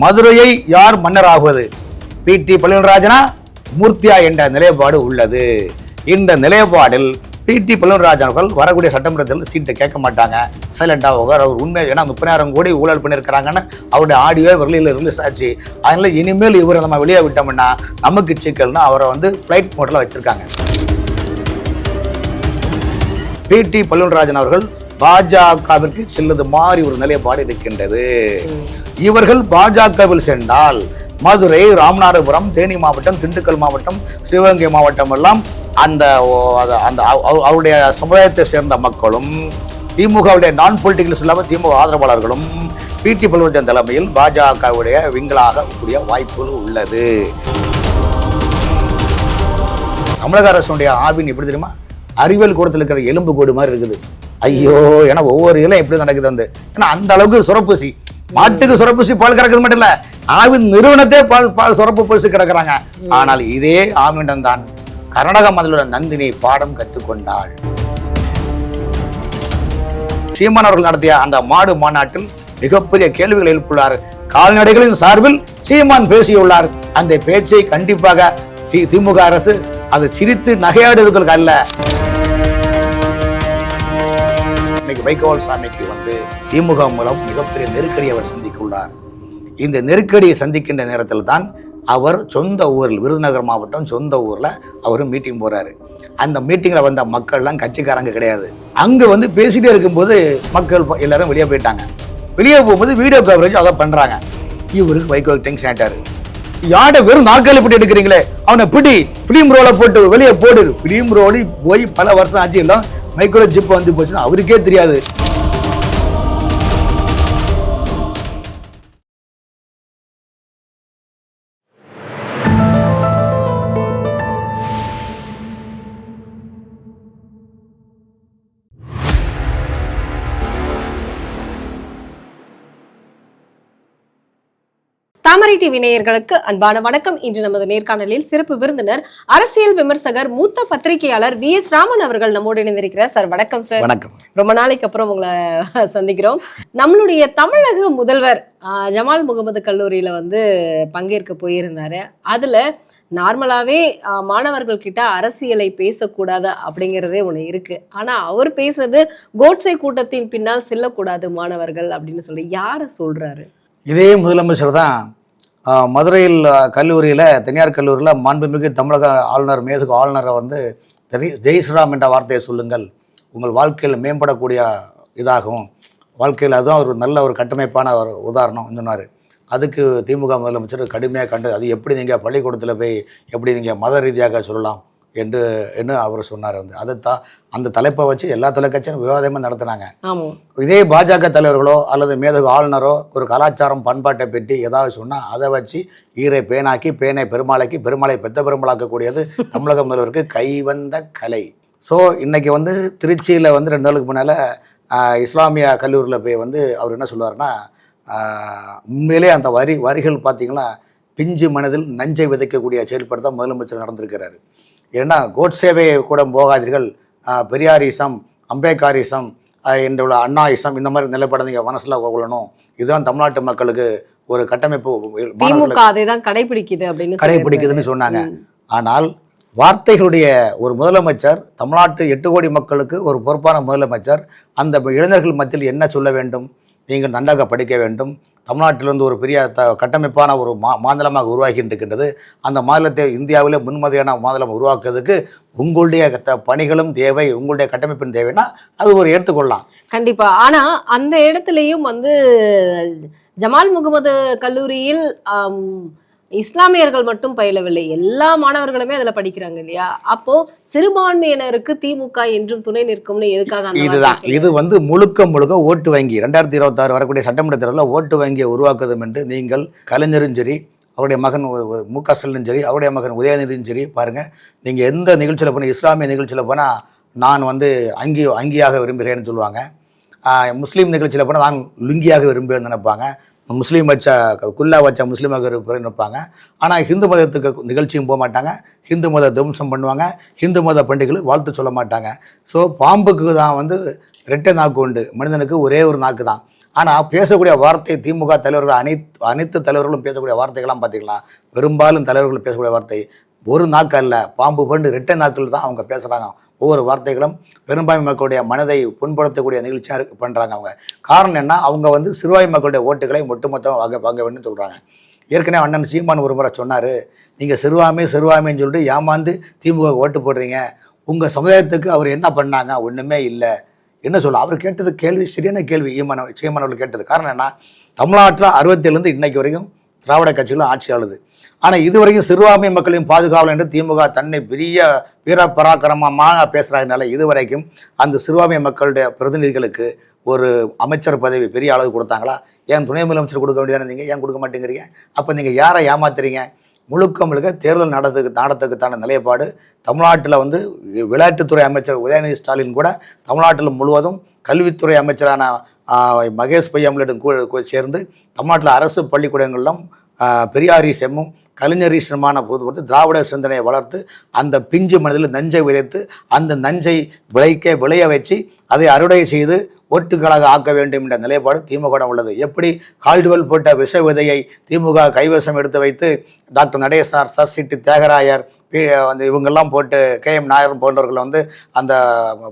மதுரையை யார் மன்னராகுவது B. D. பழனிராஜனா? மூர்த்தியா என்ற நிலைப்பாடு உள்ளது. இந்த நிலைப்பாடில் பி. டி. பழனிராஜன் அவர்கள் வரக்கூடிய சட்டமன்றத்தில் சீட்டை கேட்க மாட்டாங்க. சைலண்டாக உகார் அவர் உண்மை ஏன்னா முப்பதாயிரம் கோடி ஊழல் பண்ணியிருக்கிறாங்கன்னு அவருடைய ஆடியோ வெளியில் ரிலீஸ் ஆச்சு அதனால இனிமேல் இவரை நம்ம வெளியே விட்டோம்னா நமக்கு சிக்கல்னு அவரை வந்து ஃப்ளைட் மோட்டில் வச்சுருக்காங்க. பி. டி. பழனிராஜன் அவர்கள் பாஜகவிற்கு செல்லுது மாதிரி ஒரு நிலைப்பாடு இருக்கின்றது. இவர்கள் பாஜகவில் சென்றால் மதுரை ராமநாதபுரம் தேனி மாவட்டம் திண்டுக்கல் மாவட்டம் சிவகங்கை மாவட்டம் எல்லாம் அந்த ஓ- அந்த அவ- அவருடைய சமுதாயத்தை சேர்ந்த மக்களும் திமுகவுடைய நான் பொலிட்டிக்கல்ஸ் இல்லாமல் திமுக ஆதரவாளர்களும் பிடி பல்வர்ஜன் தலைமையில் பாஜகவுடைய விங்களாக கூடிய வாய்ப்புகள் உள்ளது. தமிழக அரசுடைய ஆவின் எப்படி தெரியுமா? அறிவியல் கூடத்தில் இருக்கிற எலும்பு கோடு மாதிரி இருக்குது. ஐயோ ஏன்னா ஒவ்வொரு இதிலும் எப்படி நடக்குது வந்து. ஏன்னா அந்த அளவுக்கு சுரப்பூசி மாட்டுக்கு சுரப்பூசி பால் கறக்குது மட்டும் இல்ல ஆவின் நிறுவனத்தே பால் பால் சுரப்பு பூசி கிடக்குறாங்க. ஆனால் இதே ஆவிடம் தான் கர்நாடக முதல்வர் நந்தினி பாடம் கற்றுக்கொண்டாள். சீமான் அவர்கள் நடத்திய அந்த மாடு மாநாட்டில் மிகப்பெரிய கேள்விகளை எழுப்பியுள்ளார். கால்நடைகளின் சார்பில் சீமான் பேசியுள்ளார். அந்த பேச்சை கண்டிப்பாக தி- திமுக அரசு அது சிரித்து நகையாடுவதற்கு அல்ல. இன்னைக்கு வைகோல் சாமிக்கு வந்து திமுக மூலம் மிகப்பெரிய நெருக்கடியை அவர் சந்திக்குள்ளார் இந்த நெருக்கடியை சந்திக்கின்ற நேரத்தில் தான் அவர் சொந்த ஊரில் விருதுநகர் மாவட்டம் சொந்த ஊரில் அவர் மீட்டிங் போறாரு. அந்த மீட்டிங்கில் வந்த மக்கள்லாம் கட்சிக்காரங்க கிடையாது. அங்கே வந்து பேசிட்டே இருக்கும்போது மக்கள் எல்லாரும் வெளியே போயிட்டாங்க. வெளியே போகும்போது வீடியோ கவரேஜ் அதை பண்ணுறாங்க இவருக்கு வைகோ டென்ஷன் ஆயிட்டாரு யாட வெறும் நாற்காலி போட்டு எடுக்கிறீங்களே? அவனை பிடி ஃபிலிம் ரோலை போட்டு வெளியே போடு. ஃபிலிம் ரோலி போய் பல வருஷம் ஆச்சு இல்லை மைக்ரோ ஜிப் வந்து போச்சுன்னா அவருக்கே தெரியாது. டிவி நேயர்களுக்கு அன்பான வணக்கம். இன்று நமது நேர்காணலில் சிறப்பு விருந்தினர் அரசியல் விமர்சகர் மூத்த பத்திரிகையாளர் வி எஸ் ராமன் அவர்கள் நம்மோடு இணைந்திருக்கிறார். சார் வணக்கம் சார். வணக்கம். ரொம்ப நாளைக்கு அப்புறம் உங்களை சந்திக்கிறோம். நம்மளுடைய தமிழக முதல்வர் ஜமால் முகமது கல்லூரியில வந்து பங்கேற்க போயிருந்தாரு. அதுல நார்மலாவே மாணவர்கள் கிட்ட அரசியலை பேசக்கூடாது அப்படிங்கிறதே ஒண்ணு இருக்கு. ஆனா அவர் பேசுறது கோட்ஸை கூட்டத்தின் பின்னால் செல்லக்கூடாது மாணவர்கள் அப்படின்னு சொல்லி யார சொல்றாரு? இதே முதலமைச்சர் தான் மதுரையில் கல்லூரியில் தனியார் கல்லூரியில் மாண்புமிகு தமிழக ஆளுநர் மேதுகு ஆளுநரை வந்து ஜெய்- ஸ்ரீராம் என்ற வார்த்தையை சொல்லுங்கள். உங்கள் வாழ்க்கையில் மேம்படக்கூடிய இதாகும். வாழ்க்கையில் அதுதான் ஒரு நல்ல ஒரு கட்டமைப்பான ஒரு உதாரணம் சொன்னார். அதுக்கு திமுக முதலமைச்சர் கடுமையாக கண்டு அது எப்படி நீங்கள் பள்ளிக்கூடத்தில் போய் எப்படி நீங்கள் மத ரீதியாக சொல்லலாம்? என்று என்று அவர் சொன்னார் வந்து. அதை தான் அந்த தலைப்பை வச்சு எல்லா தொலைக்காட்சியும் விவாதமாக நடத்தினாங்க. இதே பாஜக தலைவர்களோ அல்லது மேதகு ஆளுநரோ ஒரு கலாச்சாரம் பண்பாட்டை பற்றி ஏதாவது சொன்னால் அதை வச்சு ஈரை பேனாக்கி பேனை பெருமாளைக்கு பெருமாளை பெத்த பெருமாளாக்கக்கூடியது தமிழக முதல்வருக்கு கைவந்த கலை. ஸோ இன்னைக்கு வந்து திருச்சியில் வந்து ரெண்டு நாளுக்கு முன்னால் இஸ்லாமிய கல்லூரியில் போய் வந்து அவர் என்ன சொல்லுவார்னா உண்மையிலே அந்த வரி வரிகள் பார்த்தீங்கன்னா பிஞ்சு மனதில் நஞ்சை விதைக்கக்கூடிய செயல்பாடு தான் முதலமைச்சர் நடந்திருக்கிறாரு. ஏன்னா கோட்சேவை கூட போகாதீர்கள். பெரியாரிசம் அம்பேத்கரிசம் ஆஹ், என்று உள்ள அண்ணாயிசம் இந்த மாதிரி நிலைப்பாடு நீங்கள் மனசில் கொள்ளணும். இதுதான் தமிழ்நாட்டு மக்களுக்கு ஒரு கட்டமைப்பு திமுக மாணவர்களுக்கு அதை தான் கடைபிடிக்குது அப்படின்னு கடைபிடிக்குதுன்னு சொன்னாங்க. ஆனால் வார்த்தைகளுடைய ஒரு முதலமைச்சர் தமிழ்நாட்டு எட்டு கோடி மக்களுக்கு ஒரு பொறுப்பான முதலமைச்சர் அந்த இளைஞர்கள் மத்தியில் என்ன சொல்ல வேண்டும்? நீங்கள் நன்றாக படிக்க வேண்டும். தமிழ்நாட்டிலிருந்து ஒரு பெரிய த கட்டமைப்பான ஒரு மா மாநிலமாக உருவாகி இருக்கின்றது அந்த மாநிலத்தை இந்தியாவிலே முன்மாதிரியான மாநிலம் உருவாக்குறதுக்கு உங்களுடைய த- பணிகளும் தேவை உங்களுடைய கட்டமைப்பின் தேவைன்னா அது ஒரு ஏற்றுக்கொள்ளலாம் கண்டிப்பா. ஆனா அந்த இடத்துலயும் வந்து ஜமால் முகமது கல்லூரியில் இஸ்லாமியர்கள் மட்டும் பயிலவில்லை. எல்லா மாணவர்களுமே அதுல படிக்கிறாங்க இல்லையா? அப்போ சிறுபான்மையினருக்கு திமுக என்றும் துணை நிற்கும்னு எதுக்காக இதுதான்? இது வந்து முழுக்க முழுக்க ஓட்டு வங்கி. ரெண்டாயிரத்தி இருபத்தாறு வரக்கூடிய சட்டமன்ற தேர்தலில் ஓட்டு வங்கியை உருவாக்குவதும் என்று நீங்கள் கலைஞரும் சரி அவருடைய மகன் மு க ஸ்டாலினும் சரி அவருடைய மகன் உதயநிதியும் சரி பாருங்கள் நீங்கள் எந்த நிகழ்ச்சியில் போனால் இஸ்லாமிய நிகழ்ச்சியில் போனால் நான் வந்து அங்கி அங்கியாக விரும்புகிறேன்னு சொல்லுவாங்க. முஸ்லீம் நிகழ்ச்சியில் போனால் நான் லுங்கியாக விரும்புகிறேன்னு நினைப்பாங்க. முஸ்லீம் வச்சா குல்லா வச்சா முஸ்லீமாக இருப்பேன்னு ஆனால் ஹிந்து மதத்துக்கு நிகழ்ச்சியும் போக மாட்டாங்க. ஹிந்து மத துவம்சம் பண்ணுவாங்க. ஹிந்து மத பண்டிகைகளுக்கு வாழ்த்து சொல்ல மாட்டாங்க. ஸோ பாம்புக்கு தான் வந்து ரெட்டை நாக்கு உண்டு. மனிதனுக்கு ஒரே ஒரு நாக்கு தான். ஆனால் பேசக்கூடிய வார்த்தை திமுக தலைவர்கள் அனைத்து அனைத்து தலைவர்களும் பேசக்கூடிய வார்த்தைகள்லாம் பார்த்திங்களா பெரும்பாலும் தலைவர்கள் பேசக்கூடிய வார்த்தை. ஒரு நாக்கு அல்ல. பாம்பு பண்டு ரெட்டை நாக்கில் தான் அவங்க பேசுகிறாங்க ஒவ்வொரு வார்த்தைகளும் பெரும்பான்மை மக்களுடைய மனதை புண்படுத்தக்கூடிய நிகழ்ச்சியாக பண்ணுறாங்க அவங்க. காரணம் என்ன? அவங்க வந்து சிறுவாய் மக்களுடைய ஓட்டுகளை ஒட்டுமொத்தமாக வாங்க வாங்க வேண்டும் சொல்கிறாங்க ஏற்கனவே அண்ணன் சீமான் ஒரு முறை சொன்னார் நீங்கள் சிறுபான்மை சிறுபான்மைன்னு சொல்லிட்டு ஏமாந்து திமுக ஓட்டு போடுறீங்க. உங்கள் சமுதாயத்துக்கு அவர் என்ன பண்ணாங்க? ஒன்றுமே இல்லை. என்ன சொல்ல அவர் கேட்டது கேள்வி சரியான கேள்வி. ஈமான் சீமான் அவர்கள் கேட்டது. காரணம் என்ன? தமிழ்நாட்டில் அறுபத்தேழுலேருந்து இன்றைக்கு வரைக்கும் திராவிட கட்சிகளும் ஆட்சி ஆளுது ஆனால் இதுவரைக்கும் சிறுபான்மை மக்களின் பாதுகாவல் என்று திமுக தன்னை பெரிய வீர பராக்கிரமமாக பேசுகிறாங்கனால இதுவரைக்கும் அந்த சிறுபான்மை மக்களுடைய பிரதிநிதிகளுக்கு ஒரு அமைச்சர் பதவி பெரிய அளவு கொடுத்தாங்களா? ஏன் துணை முதலமைச்சர் கொடுக்க வேண்டியதானே நீங்கள் ஏன் கொடுக்க மாட்டேங்கிறீங்க? அப்போ நீங்கள் யாரை ஏமாத்துறீங்க? முழுக்க முழுக்க தேர்தல் நடத்துக்கு நாடத்துக்குத்தான நிலைப்பாடு தமிழ்நாட்டில் வந்து விளையாட்டுத்துறை அமைச்சர் உதயநிதி ஸ்டாலின் கூட தமிழ்நாட்டில் முழுவதும் கல்வித்துறை அமைச்சரான மகேஷ் பொய்யாமலிடம் கூட சேர்ந்து தமிழ்நாட்டில் அரசு பள்ளிக்கூடங்களிலும் பெரியாரிசமும் கலைஞரிசமான போது வந்து திராவிட சிந்தனையை வளர்த்து அந்த பிஞ்சு மனதில் நஞ்சை விதைத்து அந்த நஞ்சை விளைக்க விளைய வச்சு அதை அறுவடை செய்து ஓட்டுகளாக ஆக்க வேண்டும் என்ற நிலைப்பாடு திமுக உள்ளது. எப்படி கால்டுவெல் போட்ட விஷ விதையை திமுக கைவசம் எடுத்து வைத்து doctor Natesanar sir city Thiyagarayar வந்து இவங்கெல்லாம் போட்டு கே எம் நாயர் போன்றவர்கள் வந்து அந்த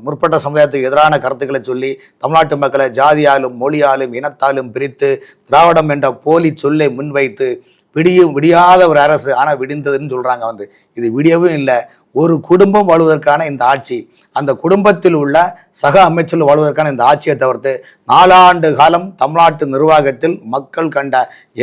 முற்பட்ட சமுதாயத்துக்கு எதிரான கருத்துக்களை சொல்லி தமிழ்நாட்டு மக்களை ஜாதியாலும் மொழியாலும் இனத்தாலும் பிரித்து திராவிடம் என்ற போலி சொல்லை முன்வைத்து விடியும் விடியாத ஒரு அரசு ஆனால் விடிந்ததுன்னு சொல்கிறாங்க வந்து. இது விடியவும் இல்லை ஒரு குடும்பம் வாழ்வதற்கான இந்த ஆட்சி அந்த குடும்பத்தில் உள்ள சக அமைச்சர்கள் வாழ்வதற்கான இந்த ஆட்சியை தவிர்த்து நாலாண்டு காலம் தமிழ்நாட்டு நிர்வாகத்தில் மக்கள் கண்ட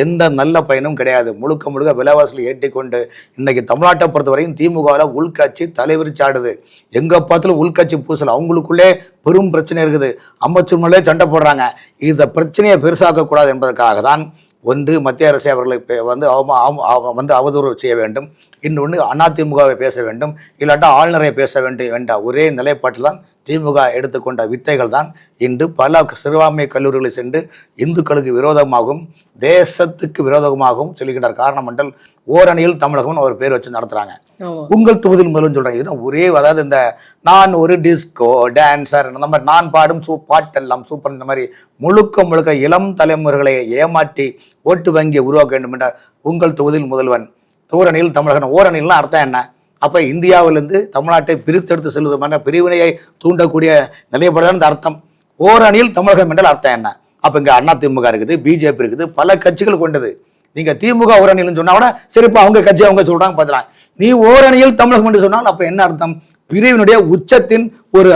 எந்த நல்ல பயனும் கிடையாது. முழுக்க முழுக்க விலைவாசலை ஏற்றிக்கொண்டு இன்னைக்கு தமிழ்நாட்டை பொறுத்தவரையும் திமுகவில் உள்கட்சி தலைவிரிச்சாடுது எங்கே பார்த்தாலும் உள்கட்சி பூசல். அவங்களுக்குள்ளே பெரும் பிரச்சனை இருக்குது. அமைச்சர் மேலே சண்டை போடுறாங்க. இந்த பிரச்சனையை பெருசாக்கக்கூடாது என்பதற்காக தான் ஒன்று மத்திய அரசு அவர்களை வந்து அவமா அவ- அவ- வந்து அவதூறு செய்ய வேண்டும். இன்னொன்று அதிமுகவை பேச வேண்டும். இல்லாட்டா ஆளுநரை பேச வேண்டும் என்ற ஒரே நிலைப்பாட்டில் தான் திமுக எடுத்துக்கொண்ட வித்தைகள் தான் இன்று பல சிறுபான்மை கல்லூரிகளில் சென்று இந்துக்களுக்கு விரோதமாகவும் தேசத்துக்கு விரோதமாகவும் சொல்கின்றார். காரணம் என்றால் ஓரணியில் தமிழகம்னு ஒரு பேர் வச்சு நடத்துகிறாங்க ஆமா. உங்கள் தொகுதியில் முதல்னு சொல்றாங்க. இது ஒரே அதாவது இந்த நான் ஒரு டிஸ்கோ டான்சர் இந்த மாதிரி நான் பாடும் சூ பாட்டெல்லாம் சூப்பர் இந்த மாதிரி முழுக்க முழுக்க இளம் தலைமுறைகளை ஏமாற்றி ஓட்டு வங்கியை உருவாக்க வேண்டும் என்ற உங்கள் தொகுதியில் முதல்வன். தூரணியில் தமிழகன் ஓரணில்னா அர்த்தம் என்ன? அப்ப இந்தியாவிலிருந்து தமிழ்நாட்டை பிரித்தெடுத்து செல்வதுமான பிரிவினையை தூண்டக்கூடிய நிலைப்பாடுதான் இந்த அர்த்தம். ஓரணியில் தமிழகம் என்றால் அர்த்தம் என்ன? அப்ப இங்க அண்ணா திமுக இருக்குது பிஜேபி இருக்குது பல கட்சிகள் கொண்டது. நீங்க திமுக ஓரணியில் சொன்னா கூட சரிப்பா அவங்க கட்சி அவங்க சொல்றாங்க பார்த்துலாம் நீ ஓரணியில் தமிழகம் என்று சொன்னால் அப்ப என்ன அர்த்தம்? பிரிவினுடைய உச்சத்தின் ஒரு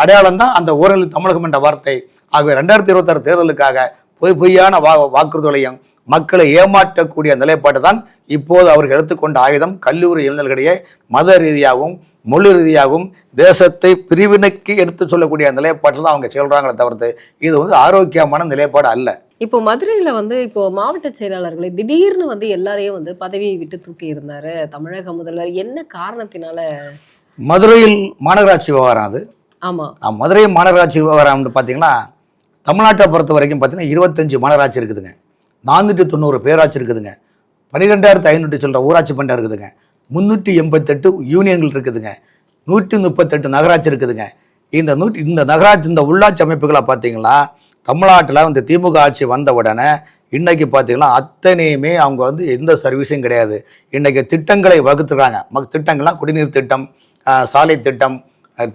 அடையாளம் தான் அந்த ஓரணியில் தமிழகம் என்ற வார்த்தை. ஆகவே ரெண்டாயிரத்தி இருபத்தாறு தேர்தலுக்காக பொய் பொய்யான வா வாக்குறுதிகளையும் மக்களை ஏமாற்றக்கூடிய நிலைப்பாடு தான் இப்போது அவர்கள் எடுத்துக்கொண்ட ஆயுதம். கல்லூரி இளைஞர்களிடையே மத ரீதியாகவும் மொழி ரீதியாகவும் தேசத்தை பிரிவினைக்கு எடுத்து சொல்லக்கூடிய நிலைப்பாட்டில் தான் அவங்க சொல்றாங்களே தவிர்த்து இது வந்து ஆரோக்கியமான நிலைப்பாடு அல்ல. இப்போ மதுரையில வந்து இப்போ மாவட்ட செயலாளர்களை திடீர்னு வந்து எல்லாரையும் வந்து பதவியை விட்டு தூக்கி இருந்தாரு தமிழக முதல்வர். என்ன காரணத்தினால? மதுரையில் மாநகராட்சி விவகாரம் அது. ஆமா. ஆ, மதுரை மாநகராட்சி விவகாரம்னு பார்த்தீங்கன்னா தமிழ்நாட்டை பொறுத்த வரைக்கும் பார்த்தீங்கன்னா இருபத்தஞ்சு மாநகராட்சி இருக்குதுங்க. நானூற்றி தொண்ணூறு பேராட்சி இருக்குதுங்க. பன்னிரெண்டாயிரத்து ஐநூற்றி சொல்கிற ஊராட்சி பண்டம் இருக்குதுங்க. முந்நூற்றி எண்பத்தெட்டு யூனியன்கள் இருக்குதுங்க. நூற்றி முப்பத்தெட்டு நகராட்சி இருக்குதுங்க. இந்த நூற்றி இந்த நகராட்சி இந்த உள்ளாட்சி அமைப்புகளை பார்த்தீங்கன்னா தமிழ்நாட்டில் இந்த திமுக ஆட்சி வந்த உடனே இன்னைக்கு பார்த்தீங்கன்னா அத்தனையுமே அவங்க வந்து எந்த சர்வீஸும் கிடையாது. இன்றைக்கி திட்டங்களை வகுத்துறாங்க. மக் திட்டங்கள்லாம் குடிநீர் திட்டம் சாலை திட்டம்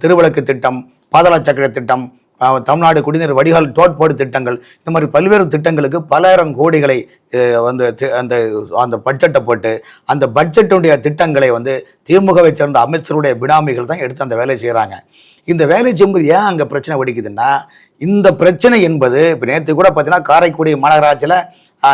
திருவிளக்கு திட்டம் பாதாள சக்கர திட்டம் தமிழ்நாடு குடிநீர் வடிகால் தோட்பாடு திட்டங்கள் இந்த மாதிரி பல்வேறு திட்டங்களுக்கு பலாயிரம் கோடிகளை வந்து அந்த அந்த பட்ஜெட்டை போட்டு அந்த பட்ஜெட்டுடைய திட்டங்களை வந்து திமுகவை சேர்ந்த அமைச்சருடைய பினாமிகள் தான் எடுத்து அந்த வேலையை செய்கிறாங்க இந்த வேலை செய்யும்போது ஏன் அங்கே பிரச்சனை வெடிக்குதுன்னா இந்த பிரச்சனை என்பது இப்போ நேற்று கூட பார்த்தீங்கன்னா காரைக்குடி மாநகராட்சியில்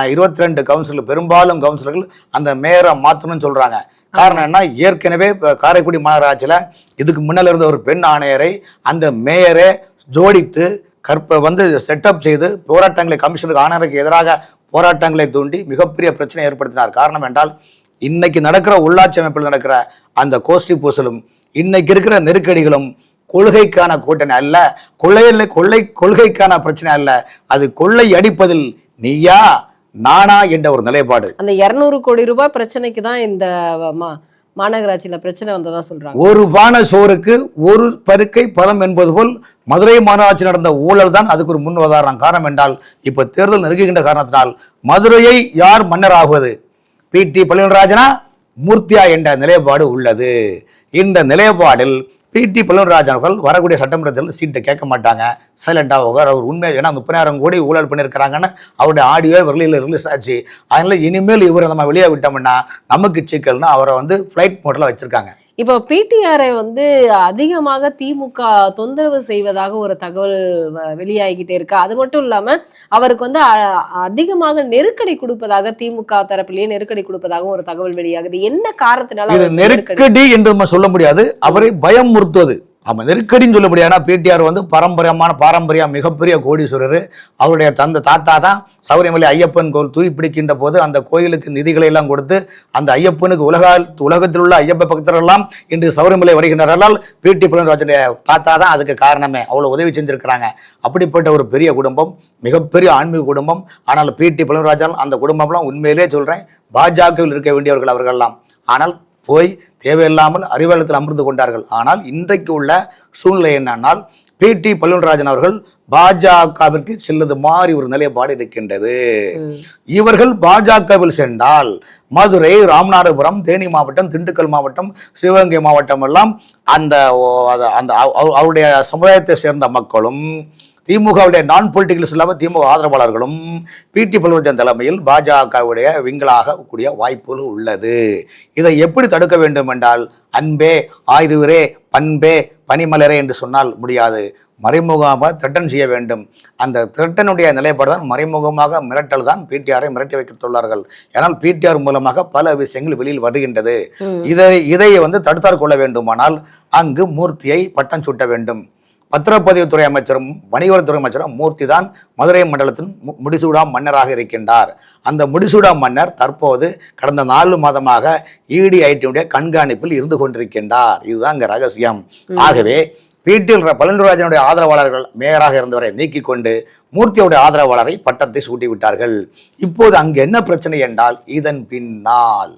இருபத்தி ரெண்டு கவுன்சிலர் பெரும்பாலும் கவுன்சிலர்கள் அந்த மேயரை மாற்றணும்னு சொல்கிறாங்க காரணம் என்ன ஏற்கனவே இப்போ காரைக்குடி மாநகராட்சியில் இதுக்கு முன்னால் இருந்த ஒரு பெண் ஆணையரை அந்த மேயரே ஜோடித்து கற்ப வந்து செட்டப் செய்து போராட்டங்களை கமிஷனுக்கு ஆனருக்கு எதிராக போராட்டங்களை தூண்டி மிகப்பெரிய பிரச்சனை ஏற்படுத்தினார். காரணம் என்றால் இன்னைக்கு நடக்கிற உள்ளாட்சி அமைப்பில் நடக்கிற அந்த கோஷ்டி பூசலும் இன்னைக்கு இருக்கிற நெருக்கடிகளும் கொள்கைக்கான கூட்டணி அல்ல. கொள்ளையில் கொள்ளை கொள்கைக்கான பிரச்சனை அல்ல. அது கொள்ளை அடிப்பதில் நீயா நானா என்ற ஒரு நிலைப்பாடு. அந்த இருநூறு கோடி ரூபாய் பிரச்சனைக்கு தான் இந்த மாநகராட்சியில் பிரச்சனை வந்ததாக சொல்கிறாங்க ஒரு பானை சோறுக்கு ஒரு பருக்கை பதம் என்பது போல் மதுரை மாநகராட்சி நடந்த ஊழல் தான் அதுக்கு ஒரு முன் உதாரணம் காரணம் என்றால் இப்போ தேர்தல் நெருங்குகின்ற காரணத்தினால் மதுரையை யார் மன்னர் ஆகுவது பி டி பழனிராஜனா மூர்த்தியா என்ற நிலைப்பாடு உள்ளது. இந்த நிலைப்பாடில் பிடி டி அவர்கள் வரக்கூடிய சட்டமன்றத்தில் சீட்டை கேட்க மாட்டாங்க. சைலண்டாக அவர் உண்மை ஏன்னா முப்பதாயிரம் கோடி ஊழல் பண்ணியிருக்கிறாங்கன்னு அவருடைய ஆடியோ வெளியில் ரிலீஸ் ஆச்சு. அதனால இனிமேல் இவரை நம்ம வெளியே விட்டோம்னா நமக்கு சிக்கல்னு அவரை வந்து ஃப்ளைட் மோட்டில் வச்சுருக்காங்க. இப்போ பிடிஆரை வந்து அதிகமாக திமுக தொந்தரவு செய்வதாக ஒரு தகவல் வெளியாகிக்கிட்டே இருக்கு. அது மட்டும் இல்லாம அவருக்கு வந்து அதிகமாக நெருக்கடி கொடுப்பதாக திமுக தரப்பிலேயே நெருக்கடி கொடுப்பதாகவும் ஒரு தகவல் வெளியாகுது. என்ன காரணத்தினால நெருக்கடி? என்று சொல்ல முடியாது. அவரை பயமுறுத்துவது ஆமா நெருக்கடின்னு சொல்லப்படியானா பிடிஆர் வந்து பாரம்பரியமான பாரம்பரியம் மிகப்பெரிய கோடீஸ்வரர். அவருடைய தந்த தாத்தா தான் சௌரியமலை ஐயப்பன் கோவில் தூய் பிடிக்கின்ற போது அந்த கோயிலுக்கு நிதிகளை எல்லாம் கொடுத்து அந்த ஐயப்பனுக்கு உலக உலகத்தில் உள்ள ஐயப்ப பக்தர்கள் எல்லாம் இன்று சபரிமலை வருகின்றார்கள் பிடி புலன்ராஜனுடைய தாத்தா தான் அதுக்கு காரணமே. அவ்வளோ உதவி செஞ்சிருக்கிறாங்க. அப்படிப்பட்ட ஒரு பெரிய குடும்பம் மிகப்பெரிய ஆன்மீக குடும்பம். ஆனால் பிடி புலன்ராஜன் அந்த குடும்பம்லாம் உண்மையிலே சொல்கிறேன் பாஜகவில் இருக்க வேண்டியவர்கள் அவர்கள்லாம். ஆனால் போய் தேவையில்லாமல் அறிவாலயத்தில் அமர்ந்து கொண்டார்கள். ஆனால் இன்றைக்கு உள்ள சூழ்நிலை என்னன்னால் பிடி பல்லுன்ராஜன் அவர்கள் பாஜகவிற்கு செல்லுது மாதிரி ஒரு நிலைப்பாடு இருக்கின்றது. இவர்கள் பாஜகவில் சென்றால் மதுரை ராமநாதபுரம் தேனி மாவட்டம் திண்டுக்கல் மாவட்டம் சிவகங்கை மாவட்டம் எல்லாம் அந்த அந்த அவ- அவ- அவருடைய சமுதாயத்தை சேர்ந்த மக்களும் திமுகவுடைய நான் பொலிட்டிக்கல்ஸ் இல்லாமல் திமுக ஆதரவாளர்களும் பிடி பல்வர்ஜன் தலைமையில் பாஜகவுடைய விங்களாக கூடிய வாய்ப்புகள் உள்ளது. இதை எப்படி தடுக்க வேண்டும் என்றால் அன்பே ஆயுர்வரே பண்பே பனிமலரே என்று சொன்னால் முடியாது. மறைமுகமாக திரட்டன் செய்ய வேண்டும். அந்த திரட்டனுடைய நிலைப்பாடு தான் மறைமுகமாக மிரட்டல் தான் பிடிஆரை மிரட்டி வைத்துள்ளார்கள் ஏனால் பிடிஆர் மூலமாக பல விஷயங்கள் வெளியில் வருகின்றது. இதை இதை வந்து தடுத்தார் கொள்ள வேண்டுமானால் அங்கு மூர்த்தியை பட்டம் சூட்ட வேண்டும். பத்திரப்பதிவுத்துறை அமைச்சரும் வணிகவரித்துறை அமைச்சரும் மூர்த்தி தான் மதுரை மண்டலத்தின் மு- முடிசூடா மன்னராக இருக்கின்றார். அந்த முடிசூடா மன்னர் தற்போது கடந்த நாலு மாதமாக E இடி ஐடியுடைய கண்காணிப்பில் இருந்து கொண்டிருக்கின்றார். இதுதான் இங்க ரகசியம். ஆகவே வீட்டில் பழனிராஜனுடைய ஆதரவாளர்கள் மேயராக இருந்தவரை நீக்கிக் கொண்டு மூர்த்தியுடைய ஆதரவாளரை பட்டத்தை சூட்டி விட்டார்கள் இப்போது அங்கு என்ன பிரச்சனை என்றால் இதன் பின்னால்.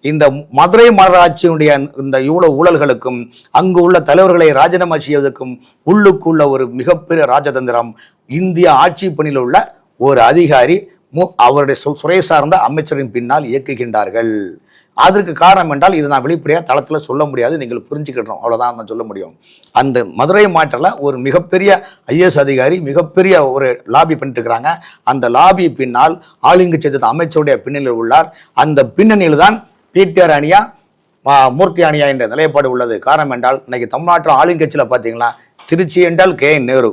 இந்த மதுரை மாநகராட்சியினுடைய இந்த இவ்வளவு ஊழல்களுக்கும் அங்கு உள்ள தலைவர்களை ராஜினாமா செய்வதற்கும் உள்ளுக்குள்ள ஒரு மிகப்பெரிய ராஜதந்திரம். இந்திய ஆட்சி பணியில் உள்ள ஒரு அதிகாரி மு- அவருடைய சு- சார்ந்த அமைச்சரின் பின்னால் இயக்குகின்றார்கள். அதற்கு காரணம் என்றால் இது நான் வெளிப்படையாக தளத்தில் சொல்ல முடியாது நீங்கள் புரிஞ்சுக்கிட்டோம் அவ்வளோதான் நான் சொல்ல முடியும். அந்த மதுரை மாற்றில் ஒரு மிகப்பெரிய ஐஏஎஸ் அதிகாரி மிகப்பெரிய ஒரு லாபி பண்ணிட்டு இருக்கிறாங்க அந்த லாபி பின்னால் ஆளுங்கட்சி அமைச்சருடைய பின்னணியில் உள்ளார். அந்த பின்னணியில் தான் பிடிஆர் அணியா மூர்த்தி அணியா என்ற நிலைப்பாடு உள்ளது. காரணம் என்றால் இன்னைக்கு தமிழ்நாட்டில் ஆளுங்கட்சியில் பார்த்தீங்களா திருச்சி என்றால் கே. என் நேரு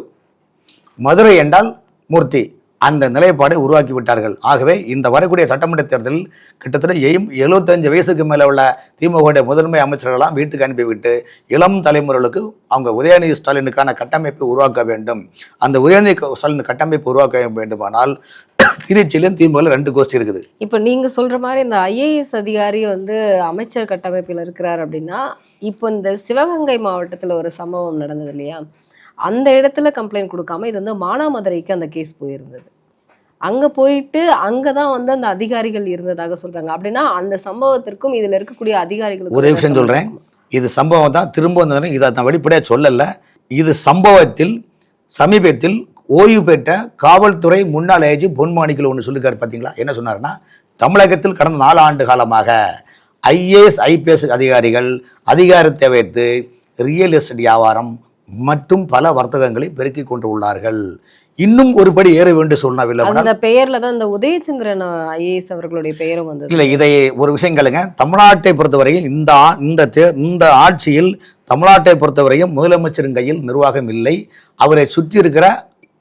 மதுரை என்றால் மூர்த்தி. அந்த நிலைப்பாடை உருவாக்கி விட்டார்கள். ஆகவே இந்த வரக்கூடிய சட்டமன்ற தேர்தலில் கிட்டத்தட்ட எயும் எழுபத்தஞ்சு வயசுக்கு மேலே உள்ள திமுக முதன்மை அமைச்சர்களெல்லாம் வீட்டுக்கு அனுப்பிவிட்டு இளம் தலைமுறைகளுக்கு அவங்க உதயநிதி ஸ்டாலினுக்கான கட்டமைப்பை உருவாக்க வேண்டும். அந்த உதயநிதி ஸ்டாலின் கட்டமைப்பு உருவாக்க வேண்டுமானால் திருச்சியிலும் திமுக ரெண்டு கோஷ்டி இருக்குது. இப்போ நீங்க சொல்ற மாதிரி இந்த ஐஏஎஸ் அதிகாரி வந்து அமைச்சர் கட்டமைப்பில் இருக்கிறார் அப்படின்னா இப்போ இந்த சிவகங்கை மாவட்டத்துல ஒரு சம்பவம் நடந்தது இல்லையா? அந்த இடத்துல கம்ப்ளைண்ட் கொடுக்காம இது வந்து மானாமதுரைக்கு அந்த கேஸ் போயிருந்தது. அங்க போயிட்டு அங்கதான் வந்து அந்த அதிகாரிகள் இருந்ததாக சொல்றாங்க. அப்படின்னா அந்த சம்பவத்திற்கும் இதுல இருக்கக்கூடிய அதிகாரிகளுக்கும் ஒரே விஷயம்? சொல்கிறேன் இது சம்பவம் தான் திரும்ப வந்து இதை நான் வெளிப்படையாக சொல்லலை. இது சம்பவத்தில் சமீபத்தில் ஓய்வு பெற்ற காவல்துறை முன்னாள் ஏஜி பொன்மாணிக்கல் ஒன்று சொல்லியிருக்காரு பார்த்தீங்களா என்ன சொன்னாருன்னா தமிழகத்தில் கடந்த நாலு ஆண்டு காலமாக ஐஏஎஸ் ஐபிஎஸ் அதிகாரிகள் அதிகாரத்தை வைத்து ரியல் எஸ்டேட் வியாபாரம் மற்றும் பல வர்த்தகங்களை பெருக்கிக் கொண்டு உள்ளார்கள். இன்னும் ஒருபடி ஏற வேண்டும் சொன்னவில்லை அந்த பெயர்ல தான் இந்த உதயச்சந்திரன் ஐஏஎஸ் அவர்களுடைய பெயரும் வந்தது. இல்லை இதை ஒரு விஷயம் கேளுங்க. தமிழ்நாட்டை பொறுத்தவரையும் இந்த இந்த இந்த ஆட்சியில் தமிழ்நாட்டை பொறுத்தவரையும் முதலமைச்சரின் கையில் நிர்வாகம் இல்லை. அவரை சுற்றி இருக்கிற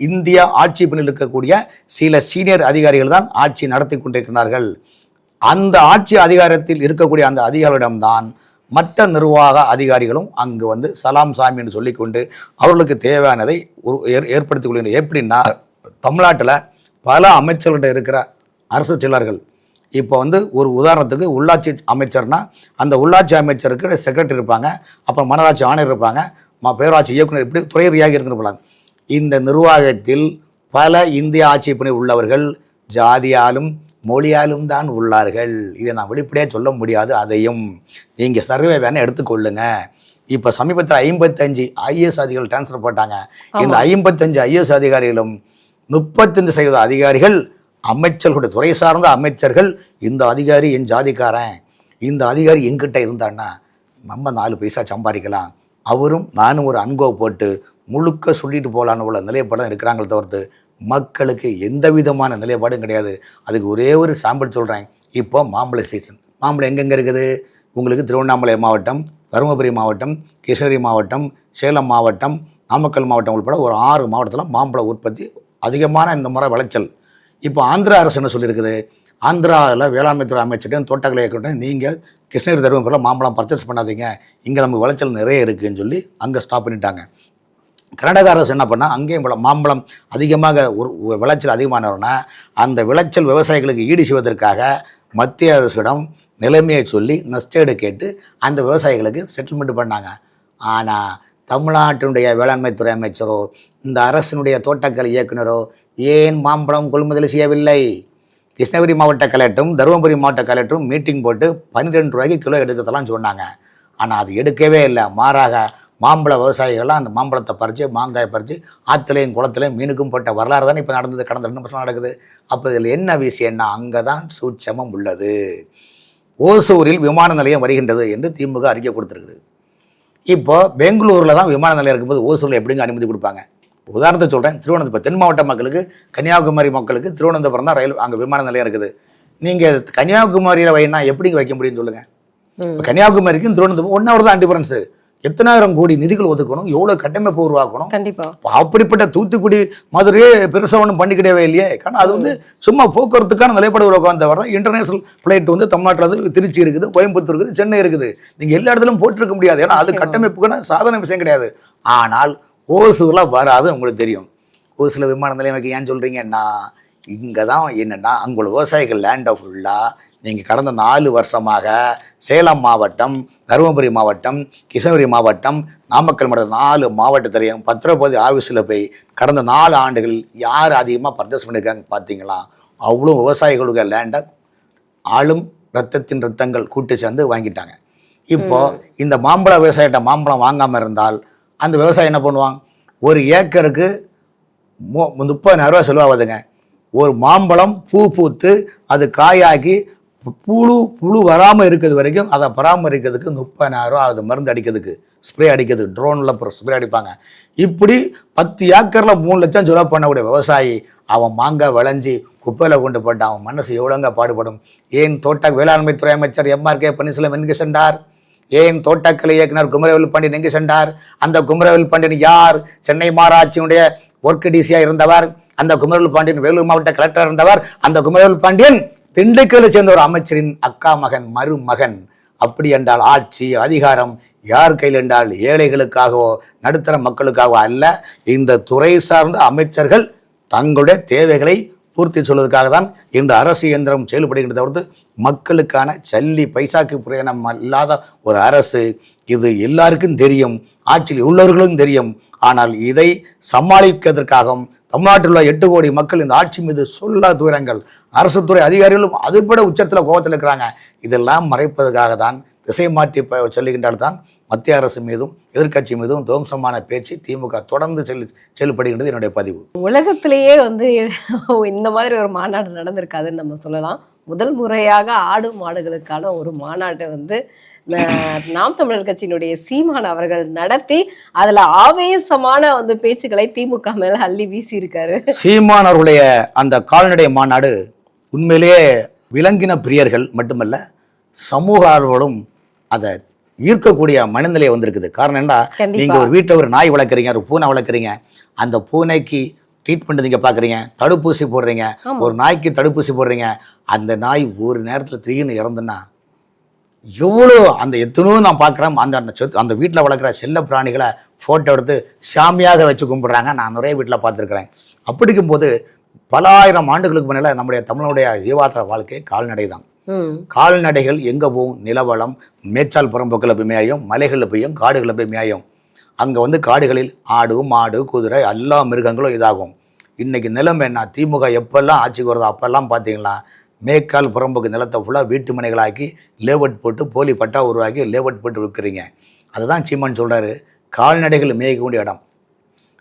இந்திய ஆட்சி பணியில் இருக்கக்கூடிய சில சீனியர் அதிகாரிகள் தான் ஆட்சி நடத்தி கொண்டிருக்கிறார்கள். அந்த ஆட்சி அதிகாரத்தில் இருக்கக்கூடிய அந்த அதிகாரிகளிடம்தான் மற்ற நிர்வாக அதிகாரிகளும் அங்கு வந்து சலாம் சாமி என்று சொல்லிக்கொண்டு அவர்களுக்கு தேவையானதை ஏற்படுத்திக் கொள்கின்றனர். எப்படின்னா தமிழ்நாட்டில் பல அமைச்சர்கள்ட்ட இருக்கிற அரசு செயலர்கள் இப்போ வந்து ஒரு உதாரணத்துக்கு உள்ளாட்சி அமைச்சர்னா அந்த உள்ளாட்சி அமைச்சருக்கு செக்ரட்டரி இருப்பாங்க அப்புறம் மனராட்சி ஆணையர் இருப்பாங்க பேராட்சி இயக்குனர் இப்படி துறை ரீதியாக போலாங்க. இந்த நிர்வாகத்தில் பல இந்திய ஆட்சி பணி உள்ளவர்கள் ஜாதியாலும் மொழியாலும் தான் உள்ளார்கள். இதை நான் வெளிப்படையாக சொல்ல முடியாது அதையும் நீங்கள் சர்வே வேணால் எடுத்துக்கொள்ளுங்க. இப்போ சமீபத்தில் ஐம்பத்தஞ்சு ஐஏஎஸ் அதிகாரிகள் ட்ரான்ஸ்ஃபர் போட்டாங்க இந்த ஐம்பத்தஞ்சு ஐஏஎஸ் அதிகாரிகளும் முப்பத்தஞ்சு சதவீத அதிகாரிகள் அமைச்சர்களுடைய துறை சார்ந்த அமைச்சர்கள் இந்த அதிகாரி என் ஜாதிக்காரன் இந்த அதிகாரி என்கிட்ட இருந்தான்னா நம்ம நாலு பைசா சம்பாதிக்கலாம். அவரும் நானும் ஒரு அன்கோ போட்டு முழுக்க சொல்லிட்டு போகலான்னு உள்ள நிலைப்பாடு இருக்கிறாங்களே தவிர்த்து மக்களுக்கு எந்த விதமான நிலைப்பாடும் கிடையாது. அதுக்கு ஒரே ஒரு சாம்பிள் சொல்கிறேன் இப்போ மாம்பழ சீசன் மாம்பழம் எங்கெங்கே இருக்குது? உங்களுக்கு திருவண்ணாமலை மாவட்டம் தருமபுரி மாவட்டம் கிருஷ்ணகிரி மாவட்டம் சேலம் மாவட்டம் நாமக்கல் மாவட்டம் உட்பட ஒரு ஆறு மாவட்டத்தில் மாம்பழ உற்பத்தி அதிகமான இந்த முறை விளைச்சல். இப்போ ஆந்திரா அரசு என்ன சொல்லியிருக்குது? ஆந்திராவில் வேளாண்மை துறை அமைச்சர்கிட்டையும் தோட்டக்கலை இயக்கட்டும் நீங்கள் கிருஷ்ணகிரி தருமபுரியில் மாம்பழம் பர்ச்சேஸ் பண்ணாதீங்க. இங்கே நமக்கு விளைச்சல் நிறைய இருக்குதுன்னு சொல்லி அங்கே ஸ்டாப் பண்ணிட்டாங்க. கர்நாடக அரசு என்ன பண்ணால் அங்கேயும் இவ்வளோ மாம்பழம் அதிகமாக ஒரு விளைச்சல் அதிகமானவனா அந்த விளைச்சல் விவசாயிகளுக்கு ஈடு செய்வதற்காக மத்திய அரசிடம் நிலைமையை சொல்லி நஷ்டேடு கேட்டு அந்த விவசாயிகளுக்கு செட்டில்மெண்ட் பண்ணாங்க. ஆனால் தமிழ்நாட்டினுடைய வேளாண்மைத்துறை அமைச்சரோ இந்த அரசினுடைய தோட்டக்கலை இயக்குனரோ ஏன் மாம்பழம் கொள்முதல் செய்யவில்லை? கிருஷ்ணகிரி மாவட்ட கலெக்டரும் தருமபுரி மாவட்ட கலெக்டரும் மீட்டிங் போட்டு பன்னிரெண்டு ரூபாய்க்கு கிலோ எடுக்கிறதெல்லாம் சொன்னாங்க. ஆனால் அது எடுக்கவே இல்லை. மாறாக மாம்பழ விவசாயிகள்லாம் அந்த மாம்பழத்தை பறித்து மாங்காயை பறித்து ஆற்றுலையும் குளத்துலையும் மீனுக்கும் போட்ட வரலாறு தானே இப்போ நடந்தது கடந்த ரெண்டு வருஷம் நடக்குது. அப்போ இதில் என்ன விஷயம்னா அங்கே தான் சூட்சமம் உள்ளது. ஓசூரில் விமான நிலையம் வருகின்றது என்று திமுக அறிக்கை கொடுத்துருக்குது. இப்போ பெங்களூரில் தான் விமான நிலையம் இருக்கும்போது ஓசூரில் எப்படிங்க அனுமதி கொடுப்பாங்க? உதாரணத்தை சொல்கிறேன் திருவனந்தபுரம் தென் மாவட்ட மக்களுக்கு கன்னியாகுமரி மக்களுக்கு திருவனந்தபுரம் தான் ரயில் அங்கே விமான நிலையம் இருக்குது. நீங்கள் கன்னியாகுமரியில் வைனா எப்படிங்க வைக்க முடியும்னு சொல்லுங்கள். இப்போ கன்னியாகுமரிக்கும் திருவனந்தபுரம் ஒன் ஹவர் தான் டிஃபரன்ஸு எத்தனாயிரம் கோடி நிதிகள் ஒதுக்கணும் எவ்வளோ கட்டமைப்பு உருவாக்கணும்? கண்டிப்பா. அப்ப அப்படிப்பட்ட தூத்துக்குடி மதுரையே பெருசாக ஒன்றும் பண்ணிக்கிடவே இல்லையே? காரணம் அது வந்து சும்மா போக்குவரத்துக்கான நிலைப்பாடு உருவாக்கம் தவிர இன்டர்நேஷனல் ஃப்ளைட் வந்து தமிழ்நாட்டில் திருச்சி இருக்குது கோயம்புத்தூர் இருக்குது சென்னை இருக்குது. நீங்கள் எல்லா இடத்துலையும் போட்டிருக்க முடியாது. ஏன்னா அது கட்டமைப்புக்கான சாதாரண விஷயம் கிடையாது. ஆனால் ஓசூரில் வராது உங்களுக்கு தெரியும். ஓசூரில் விமான நிலையம் வைக்க ஏன் சொல்கிறீங்கன்னா இங்கே தான் என்னென்னா அங்குள்ள விவசாயிகள் லேண்டை ஃபுல்லாக நீங்கள் கடந்த நாலு வருஷமாக சேலம் மாவட்டம் தருமபுரி மாவட்டம் கிருஷ்ணகிரி மாவட்டம் நாமக்கல் மாவட்டம் நாலு மாவட்டத்திலையும் பத்திரப்பதி ஆஃபீஸில் போய் கடந்த நாலு ஆண்டுகள் யார் அதிகமாக பர்ச்சேஸ் பண்ணியிருக்காங்க பார்த்தீங்களா அவ்வளோ விவசாயிகளுடைய லேண்டை ஆளும் ரத்தத்தின் ரத்தங்கள் கூட்டு சேர்ந்து வாங்கிட்டாங்க. இப்போ இந்த மாம்பழ விவசாயிட்ட மாம்பழம் வாங்காமல் இருந்தால் அந்த விவசாயி என்ன பண்ணுவான்? ஒரு ஏக்கருக்கு மு முப்பதாயிரம் ரூபா செலவாகுதுங்க. ஒரு மாம்பழம் பூ பூத்து அது காயாகி புழு புழு வராமல் இருக்கிறது வரைக்கும் அதை பராமரிக்கிறதுக்கு முப்பதாயிரம் ரூபா ஆகுது. மருந்து அடிக்கிறதுக்கு. ஸ்ப்ரே அடிக்கிறதுக்கு ட்ரோனில் ஸ்ப்ரே அடிப்பாங்க. இப்படி பத்து ஏக்கரில் மூணு லட்சம் செலவு பண்ணக்கூடிய விவசாயி அவன் மாங்காய் விளைஞ்சி குப்பையில் கொண்டு போட்டு அவன் மனசு எவ்வளோங்க பாடுபடும். ஏன் தோட்ட வேளாண்மைத்துறை அமைச்சர் எம்ஆர்கே பன்னீர்செல்வம் எங்கே சென்றார்? ஏன் தோட்டக்கலை இயக்குனர் குமரவேல் பாண்டியன் எங்கு சென்றார்? அந்த குமரவேல் பாண்டியன் யார்? சென்னை மாராட்சியினுடைய ஒர்க் டிசியாக இருந்தவர். அந்த குமரவேல் பாண்டியன் வேலூர் மாவட்ட கலெக்டர் இருந்தவர். அந்த குமரவேல் பாண்டியன் திண்டுக்கல்லை சேர்ந்த ஒரு அமைச்சரின் அக்கா மகன் மருமகன். அப்படி என்றால் ஆட்சி அதிகாரம் யார் கையில் என்றால் ஏழைகளுக்காகவோ நடுத்தர மக்களுக்காகவோ அல்ல. இந்த துறை சார்ந்த அமைச்சர்கள் தங்களுடைய தேவைகளை பூர்த்தி சொல்வதற்காக தான் இந்த அரசு இயந்திரம் செயல்படுகின்றத தவிர்த்து மக்களுக்கான சல்லி பைசாக்கு பிரயோஜனம் இல்லாத ஒரு அரசு இது எல்லாருக்கும் தெரியும் ஆட்சியில் உள்ளவர்களும் தெரியும். ஆனால் இதை சமாளிப்பதற்காகவும் தமிழ்நாட்டில் உள்ள எட்டு கோடி மக்கள் இந்த ஆட்சி மீது சொல்ல தூரங்கள் அரசு துறை அதிகாரிகளும் அதுபட உச்சத்தில் கோபத்தில் இருக்கிறாங்க. இதெல்லாம் மறைப்பதற்காக தான் திசை மாற்றி சொல்லுகின்றால் தான் மத்திய அரசு மீதும் எதிர்க்கட்சி மீதும் துவம்சமான பேச்சு திமுக தொடர்ந்து செல் செயல்படுகின்றது என்னுடைய பதிவு. உலகத்திலேயே வந்து இந்த மாதிரி ஒரு மாநாடு நடந்திருக்காதுன்னு நம்ம சொல்லலாம். முதல் முறையாக ஆடு மாடுகளுக்கான ஒரு மாநாட்டை வந்து நாம் தமிழர் கட்சியினுடைய சீமான் அவர்கள் நடத்தி அதுல ஆவேசமான வந்து பேச்சுக்களை திமுக மேல அள்ளி வீசி இருக்காரு சீமான் அவர்களுடைய அந்த கால்நடை மாநாடு உண்மையிலேயே விலங்கின பிரியர்கள் மட்டுமல்ல சமூக ஆர்வலும் அதை ஈர்க்கக்கூடிய மனநிலை வந்திருக்குது காரணம் என்ன கண்டிப்பா. நீங்க ஒரு வீட்டில் ஒரு நாய் வளர்க்குறீங்க ஒரு பூனை வளர்க்குறீங்க அந்த பூனைக்கு ட்ரீட்மெண்ட் நீங்க பார்க்குறீங்க தடுப்பூசி போடுறீங்க. ஒரு நாய்க்கு தடுப்பூசி போடுறீங்க அந்த நாய் ஒரு நேரத்தில் திடீர்னு இறந்துன்னா எவ்வளோ அந்த எத்தனையோ நான் பார்க்குறேன் அந்த அந்த சொத்து அந்த வீட்டில் வளர்க்குற செல்ல பிராணிகளை ஃபோட்டோ எடுத்து சாமியாக வச்சு கும்பிட்றாங்க நான் நிறைய வீட்டில் பார்த்துருக்குறேன் அப்படிங்கும்போது பல ஆயிரம் ஆண்டுகளுக்கு முன்னால் நம்முடைய தமிழனுடைய ஜீவாத்திர வாழ்க்கை கால்நடை தான் கால்நடைகள் எங்கே போகும்? நிலவளம் மேச்சால் புறம்போக்கில் போய் மேயும் மலைகளில் போயும் காடுகளில் போய் மேயும். அங்கே வந்து காடுகளில் ஆடு மாடு குதிரை எல்லா மிருகங்களும் இதாகும். இன்றைக்கி நிலம் என்ன? திமுக எப்பெல்லாம் ஆட்சிக்கு வருதோ அப்போல்லாம் பார்த்தீங்களா? மேற்கால் புறம்போக்கு நிலத்தை ஃபுல்லாக வீட்டு மனைகளாக்கி லேவட் போட்டு போலி பட்டா உருவாக்கி லேவட் போட்டு விற்கிறீங்க. அதுதான் சீமான் சொல்கிறாரு கால்நடைகள் மேய்க்கக்கூடிய இடம்.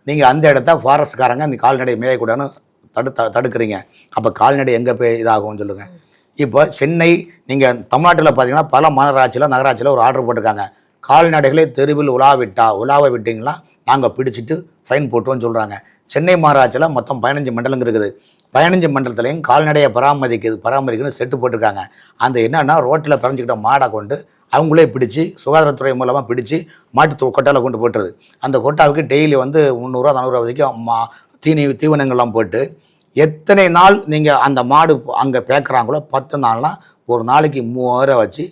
நீங்கள் அந்த இடத்த ஃபாரஸ்ட்காரங்க அந்த கால்நடை மேயக்கூடாதுன்னு தடு த- தடுக்கிறீங்க. அப்போ கால்நடை எங்கே போய் இதாகும்னு சொல்லுங்கள் இப்போ சென்னை நீங்கள் தமிழ்நாட்டில் பார்த்தீங்கன்னா பல மாநகராட்சியில் நகராட்சியில் ஒரு ஆர்டர் போட்டிருக்காங்க. கால்நடைகளை தெருவில் உலாவிட்டா உலாவை விட்டிங்கன்னா நாங்கள் பிடிச்சிட்டு ஃபைன் போட்டுவோம்னு சொல்கிறாங்க சென்னை மாநகராட்சியில் மொத்தம் பதினஞ்சு மண்டலங்கள் இருக்குது. பதினஞ்சு மண்டலத்துலையும் கால்நடையை பராமரிக்கிறது பராமரிக்கணும்னு செட்டு போட்டிருக்காங்க. அந்த என்னென்னா ரோட்டில் பிறஞ்சிக்கிட்ட மாடை கொண்டு அவங்களே பிடிச்சி சுகாதாரத்துறை மூலமாக பிடிச்சி மாட்டு கொட்டாவில் கொண்டு போட்டுருது. அந்த கொட்டாவுக்கு டெய்லி வந்து முந்நூறுரூவா நானூறுரூவா வரைக்கும் மா தீனி தீவனங்கள்லாம் போட்டு எத்தனை நாள் நீங்கள் அந்த மாடு அங்கே பேக்குறாங்களோ பத்து நாள்னா ஒரு நாளைக்கு மூவாயிரம் வச்சு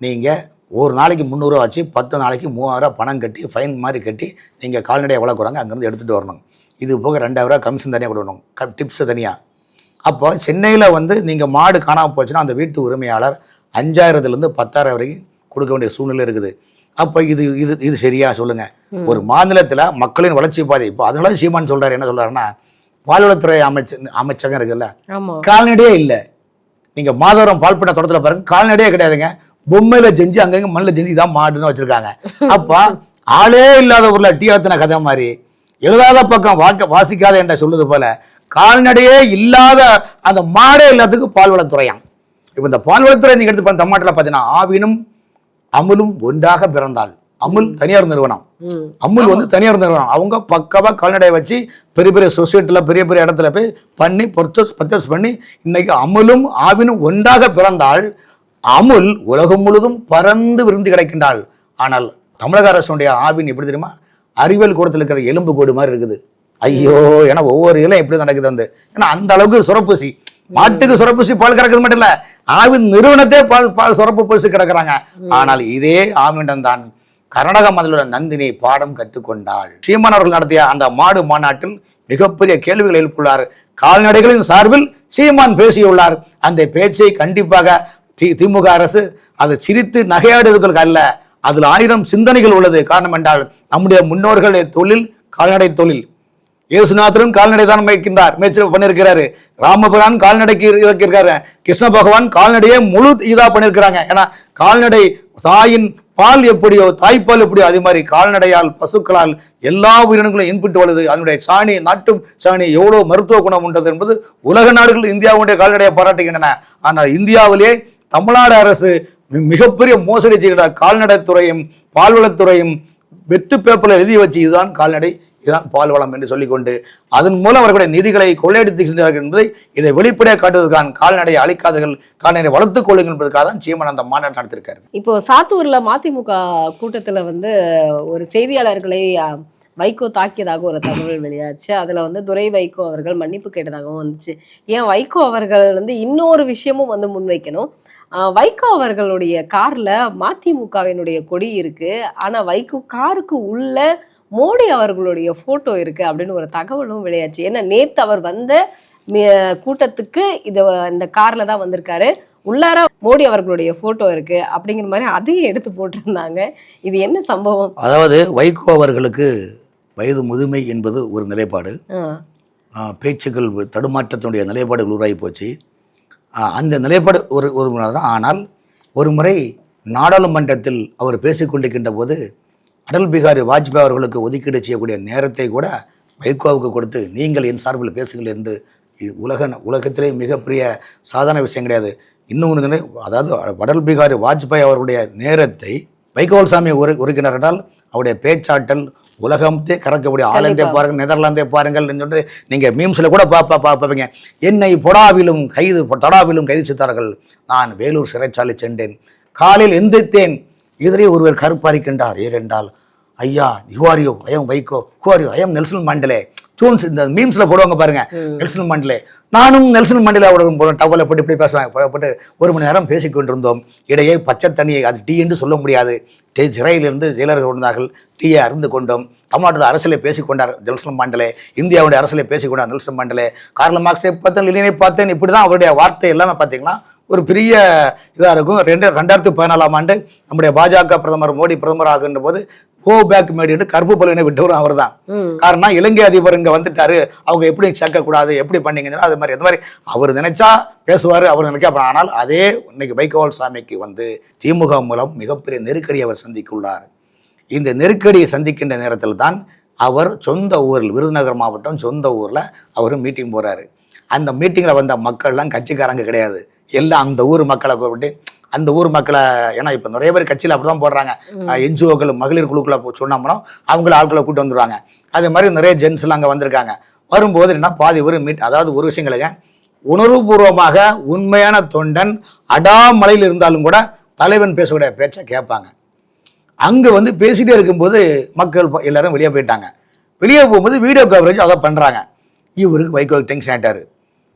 நீங்கள் ஒரு நாளைக்கு முந்நூறுரூவா வச்சு பத்து நாளைக்கு மூவாயிரம் பணம் கட்டி ஃபைன் மாதிரி கட்டி நீங்கள் கால்நடையை வளர்க்குறாங்க அங்கேருந்து எடுத்துகிட்டு வரணும். இது போக ரெண்டாயிரரூவா கமிஷன் தனியாக கொடுக்கணும். க டிப்ஸு தனியாக அப்போ சென்னையில் வந்து நீங்கள் மாடு காணாமல் போச்சுன்னா அந்த வீட்டு உரிமையாளர் அஞ்சாயிரத்துலேருந்து பத்தாயிரம் வரைக்கும் கொடுக்க வேண்டிய சூழ்நிலை இருக்குது. அப்போ இது இது இது சரியா சொல்லுங்கள் ஒரு மாநிலத்தில் மக்களின் வளர்ச்சி பாதை இப்போ அதனால சீமான் சொல்கிறார் என்ன சொல்கிறாருன்னா பால்வளத்துறை அமைச்ச அமைச்சகம் இருக்குல்ல கால்நடையே இல்லை. நீங்கள் மாதவரம் பால்பண்ண தோட்டத்தில் பாருங்க கால்நடையே கிடையாதுங்க. பொம்மையில செஞ்சு அங்கங்க மண்ணில் செஞ்சு இதான் மாடுன்னு வச்சிருக்காங்க. அப்போ ஆளே இல்லாத ஊர்ல டீ ஆத்தின கதை மாதிரி. எழுதாத பக்கம் வாக்க வாசிக்காத என்ற சொல்லுது போல கால்நடையே இல்லாத அந்த மாடே இல்லாததுக்கு பால்வளத்துறையாம். இப்போ இந்த பால்வளத்துறை நீங்க எடுத்து தமிழ்நாட்டில் பார்த்தீங்கன்னா ஆவினும் அமுலும் ஒன்றாக பிறந்தாள். அமுல் தனியார் நிறுவனம். அமுல் வந்து தனியார் நிறுவனம். அவங்க பக்காவாக கால்நடையை வச்சு பெரிய பெரிய சொசைட்டியில் பெரிய பெரிய இடத்துல போய் பண்ணி பர்ச்சேஸ் பர்ச்சேஸ் பண்ணி இன்னைக்கு அமுலும் ஆவினும் ஒன்றாக பிறந்தால் அமுல் உலகம் முழுதும் பறந்து விருந்து கிடைக்கின்றாள். ஆனால் தமிழக அரசுடைய ஆவின் எப்படி தெரியுமா? அறிவியல் கூடத்தில் இருக்கிற எலும்பு கோடு மாதிரி இருக்குது. ஐயோ ஏன்னா ஒவ்வொரு இதிலும் எப்படி நடக்குது வந்து? ஏன்னா அந்த அளவுக்கு சுரப்பூசி. மாட்டுக்கு சுரப்பூசி பால் கறக்கிறது மட்டும் இல்ல ஆவின் நிறுவனத்தே பால் பால் சுரப்பு பூசி கிடக்குறாங்க. ஆனால் இதே ஆவினிடம் தான் கர்நாடக மாநில நந்தினி பாடம் கற்றுக்கொண்டாள். சீமான் அவர்கள் நடத்திய அந்த மாடு மாநாட்டில் மிகப்பெரிய கேள்விகளை எழுப்புள்ளார் கால்நடைகளின் சார்பில் சீமான் பேசியுள்ளார். அந்த பேச்சை கண்டிப்பாக தி திமுக அரசு அது சிரித்து நகையாடுவதற்கு அல்ல. அதில் ஆயிரம் சிந்தனைகள் உள்ளது. காரணம் என்றால் நம்முடைய முன்னோர்களுடைய தொழில் கால்நடை தொழில். இயேசுநாதரும் கால்நடை தான் மேய்க்கின்றார். மேய்ச்சல் பண்ணியிருக்கிறாரு. ராமபுரான் கால்நடைக்கு இறக்கியிருக்காரு. கிருஷ்ண பகவான் கால்நடையை முழு இதாக பண்ணியிருக்கிறாங்க. ஏன்னா கால்நடை தாயின் பால் எப்படியோ தாய்ப்பால் எப்படியோ அதே மாதிரி கால்நடையால் பசுக்களால் எல்லா உயிரினங்களும் இன்புட்டு வருது அதனுடைய சாணி நாட்டு சாணி எவ்வளோ மருத்துவ குணம் உண்டது என்பது உலக நாடுகள் இந்தியாவுடைய கால்நடையை பாராட்டுகின்றன. ஆனால் இந்தியாவிலே தமிழ்நாடு அரசு மிகப்பெரிய மோசடி செய்கிற கால்நடைத்துறையும் பால்வளத்துறையும் வெட்டு பேப்பரில் எழுதி வச்சு இதுதான் கால்நடை இதுதான் பால் வளம் என்று சொல்லிக்கொண்டு அதன் மூலம் அவர்களுடைய நிதிகளை கொள்ளையடித்துகின்றார்கள் என்பதை இதை வெளிப்படையாக காட்டுவதற்கான கால்நடையை அழிக்காதீர்கள் கால்நடை வளர்த்துக் கொள்ளுங்கள் என்பதற்காக தான் சீமன் அந்த மாநாடு நடத்திருக்காரு இப்போ சாத்தூர்ல மதிமுக கூட்டத்தில் வந்து ஒரு செய்தியாளர்களை வைகோ தாக்கியதாக ஒரு தகவல் வெளியாச்சு. அதுல வந்து துரை வைகோ அவர்கள் மன்னிப்பு கேட்டதாகவும் வந்துச்சு. ஏன் வைகோ அவர்கள் வந்து இன்னொரு விஷயமும் வந்து முன்வைக்கணும். வைகோ அவர்களுடைய கார்ல மதிமுகவினுடைய கொடி இருக்கு. ஆனா வைகோ காருக்கு உள்ள மோடி அவர்களுடைய போட்டோ இருக்கு அப்படின்னு ஒரு தகவலும் வெளியாச்சு. ஏன்னா நேத்து அவர் வந்த கூட்டத்துக்கு இதை இந்த கார்ல தான் வந்திருக்காரு. உள்ளார மோடி அவர்களுடைய போட்டோ இருக்கு அப்படிங்கிற மாதிரி அதையும் எடுத்து போட்டிருந்தாங்க. இது என்ன சம்பவம்? அதாவது வைகோ அவர்களுக்கு வயது முதுமை என்பது ஒரு நிலைப்பாடு. பேச்சுக்கள் தடுமாற்றத்தினுடைய நிலைப்பாடுகள் உருவாகி போச்சு. அந்த நிலைப்பாடு ஒரு ஒரு ஆனால் ஒரு முறை நாடாளுமன்றத்தில் அவர் பேசிக்கொண்டிருக்கின்ற போது அடல் பிகாரி வாஜ்பாய் அவர்களுக்கு ஒதுக்கீடு செய்யக்கூடிய நேரத்தை கூட வைகோவுக்கு கொடுத்து நீங்கள் என் சார்பில் பேசுங்கள் என்று உலக உலகத்திலே மிகப்பெரிய சாதாரண விஷயம் கிடையாது. இன்னொன்று அதாவது அடல் பிகாரி வாஜ்பாய் அவர்களுடைய நேரத்தை வைகோல் சாமி ஒரு உறுப்பினர் என்றால் அவருடைய பேச்சாற்றல் உலகத்தே கறக்கக்கூடிய ஆலந்தே. பாருங்கள் நெதர்லாந்தே பாருங்கள் சொல்லிட்டு நீங்கள் மீம்ஸில் கூட பா பா பா- பார்ப்பீங்க. என்னை பொடாவிலும் கைது தொடாவிலும் கைது செய்தார்கள். நான் வேலூர் சிறைச்சாலை சென்றேன். காலையில் எந்திரித்தேன் எதிரே ஒருவர் கருப்பாரிக்கின்றார். ஏனென்றால் ஐயா யுவாரியோ ஐயம் வைகோ ஹுவாரியோ ஐயம் நெல்சன் மண்டலே தூண்ஸ் இந்த மீம்ஸில் போடுவாங்க பாருங்க நெல்சன் மண்டலே நானும் நெல்சன் மண்டலே அவருடன் டவலை போட்டு இப்படி பேசுவாங்க போட்டு- ஒரு மணி நேரம் பேசிக் கொண்டிருந்தோம் இடையே பச்சை தண்ணியை அது டீ என்று சொல்ல முடியாது. டீ சிறையிலிருந்து ஜெயிலர்கள் கொண்டார்கள் டீயை அறிந்து கொண்டோம். தமிழ்நாட்டில் அரசியலை பேசிக்கொண்டார் நெல்சன் மண்டலே. இந்தியாவுடைய அரசியலை பேசிக்கொண்டார் நெல்சன் மண்டலே. கார்ல மார்க்ஸை பார்த்தேன் லெனினை பார்த்தேன். இப்படி தான் அவருடைய வார்த்தை எல்லாமே பார்த்தீங்கன்னா ஒரு பெரிய இதாக இருக்கும். ரெண்டு ரெண்டாயிரத்தி பதினாலாம் ஆண்டு நம்முடைய பாஜக பிரதமர் மோடி பிரதமர் ஆகின்ற போது கோ பேக் மேடிட்டு கருப்பு பலனை விட்டவரும் அவர் தான் காரணம் இலங்கை அதிபர் இங்க வந்துட்டாரு. அவங்க எப்படி சேர்க்கக்கூடாது எப்படி பண்ணீங்கன்னா அது மாதிரி அது மாதிரி அவர் நினைச்சா பேசுவார் அவர் நினைக்க அப்புறம் ஆனால் அதே இன்னைக்கு வைகோல் சாமிக்கு வந்து திமுக மூலம் மிகப்பெரிய நெருக்கடியை அவர் சந்திக்குள்ளார். இந்த நெருக்கடியை சந்திக்கின்ற நேரத்தில் தான் அவர் சொந்த ஊரில் விருதுநகர் மாவட்டம் சொந்த ஊரில் அவர் மீட்டிங் போறாரு. அந்த மீட்டிங்கில் வந்த மக்கள்லாம் கட்சிக்காரங்க கிடையாது. எல்லாம் அந்த ஊர் மக்களை கூப்பிட்டு அந்த ஊர் மக்களை ஏன்னா இப்போ நிறைய பேர் கட்சியில் அப்படி தான் போடுறாங்க என்ஜிஓக்கள் மகளிர் குழுக்களை சொன்னோம்னா அவங்கள ஆட்களை கூட்டு வந்துருவாங்க. அதே மாதிரி நிறைய ஜென்ஸ்லாம் அங்கே வந்திருக்காங்க. வரும்போது என்ன பாதி ஒரு மீட் அதாவது ஒரு விஷயங்களுங்க உணர்வுபூர்வமாக உண்மையான தொண்டன் அடாமலையில் இருந்தாலும் கூட தலைவன் பேசக்கூடிய பேச்சை கேட்பாங்க. அங்கே வந்து பேசிட்டே இருக்கும்போது மக்கள் எல்லாரும் வெளியே போயிட்டாங்க. வெளியே போகும்போது வீடியோ கவரேஜ் அதை பண்ணுறாங்க இவருக்கு வைகோ டென்ஷன் ஆயிட்டாரு.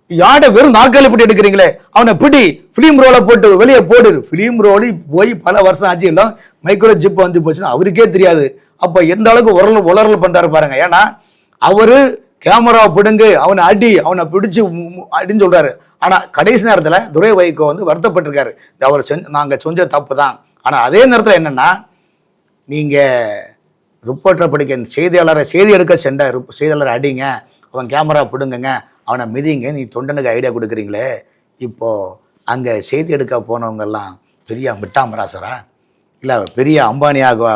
யாடை வெறும் நாற்காலி பிடி எடுக்கிறீங்களே? அவனை பிடி ஃபிலிம் ரோலை போட்டு வெளியே போடு. ஃபிலிம் ரோலி போய் பல வருஷம் ஆச்சு. எல்லாம் மைக்ரோ ஜிப் வந்து போச்சுன்னா அவருக்கே தெரியாது. அப்போ எந்த அளவுக்கு உரல் உலரல் பண்ணுறாரு பாருங்க. ஏன்னா அவர் கேமரா பிடுங்கு அவனை அடி அவனை பிடிச்சு மு- மு- அடின்னு கடைசி நேரத்தில் துரை வைகோ வந்து வருத்தப்பட்டிருக்காரு. அவர் செஞ்ச நாங்கள் செஞ்ச தப்பு தான். ஆனால் அதே நேரத்தில் என்னென்னா நீங்கள் ரிப்போர்ட்டை படிக்க இந்த செய்தியாளரை செய்தி எடுக்க சென்ற செய்தியாளரை அடிங்க. அவன் கேமரா பிடுங்குங்க. அவனை மிதிங்க நீ தொண்டனுக்கு ஐடியா கொடுக்குறீங்களே. இப்போது அங்கே செய்தி எடுக்க போனவங்கெல்லாம் பெரிய மிட்டாமராசரா? இல்லை பெரிய அம்பானியாக